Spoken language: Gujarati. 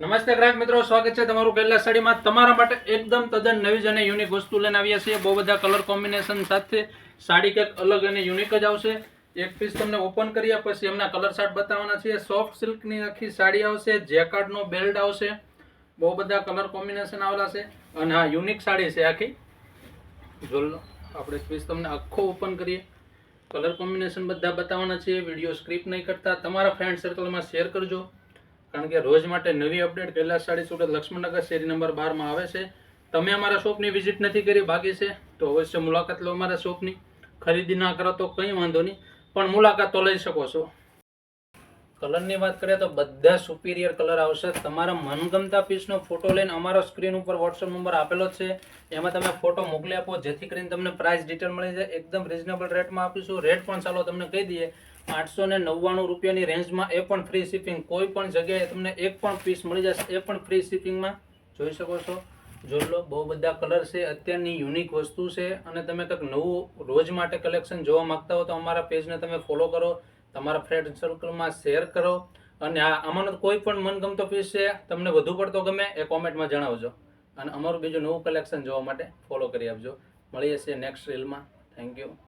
નમસ્તે ગ્રાહક મિત્રો, સ્વાગત છે તમારું કૈલાસ સાડીમાં. તમારા માટે એકદમ તદ્દન નવી જ અને યુનિક વસ્તુ લઈને આવ્યા છીએ. બહુ બધા કલર કોમ્બિનેશન સાથે સાડી કંઈક અલગ અને યુનિક જ આવશે. એક પીસ તમને ઓપન કર્યા પછી એમના કલર શાર્ટ બતાવવાના છે સોફ્ટ સિલ્કની આખી સાડી આવશે જેકાર્ડનો બેલ્ટ આવશે. બહુ બધા કલર કોમ્બિનેશન આવેલા છે. અને હા યુનિક સાડી છે આખી. જો આપણે પીસ તમને આખો ઓપન કરીએ. કલર કોમ્બિનેશન બધા બતાવવાના છે વીડિયો સ્ક્રિપ્ટ નહીં કરતા. તમારા ફ્રેન્ડ સર્કલમાં શેર કરજો. કારણ કે રોજ માટે નવી અપડેટ કૈલાસ સાડી સુરત લક્ષ્મણનગર શેરી નંબર બારમાં આવે છે. તમે અમારા શોપની વિઝિટ નથી કરી બાકી છે. તો અવશ્ય મુલાકાત લો અમારા શોપની. ખરીદી ના કરો તો કંઈ વાંધો નહીં. પણ મુલાકાત તો લઈ શકો છો. કલરની વાત કરીએ તો બધા સુપિરિયર કલર આવશે. તમારા મનગમતા પીસનો ફોટો લઈને અમારો સ્ક્રીન ઉપર વોટ્સઅપ નંબર આપેલો છે. એમાં તમે ફોટો મોકલી આપો, જેથી કરીને તમને પ્રાઇસ ડિટેલ મળી જાય. એકદમ રિઝનેબલ રેટમાં આપીશું. રેટ પણ ચાલો તમને કહી દઈએ, આઠસો ને નવ્વાણું રૂપિયાની રેન્જમાં એ પણ ફ્રી શિપિંગ કોઈ પણ જગ્યાએ તમને એક પણ પીસ મળી જશે, એ પણ ફ્રી શિપિંગમાં જોઈ શકો છો. જોઈ લો, બહુ બધા કલર છે. અત્યારની યુનિક વસ્તુ છે. અને તમે કંઈક નવું રોજ માટે કલેક્શન જોવા માંગતા હો તો અમારા પેજને તમે ફોલો કરો. તમારા ફ્રેન્ડ સર્કલમાં શેર કરો અને આ આમાંનો કોઈ પણ મનગમતો પીસ છે, તમને વધુ પડતો ગમે એ કોમેન્ટમાં જણાવજો. અને અમારું બીજું નવું કલેક્શન જોવા માટે ફોલો કરી આપજો. મળીએ છીએ નેક્સ્ટ રીલમાં થેન્ક યુ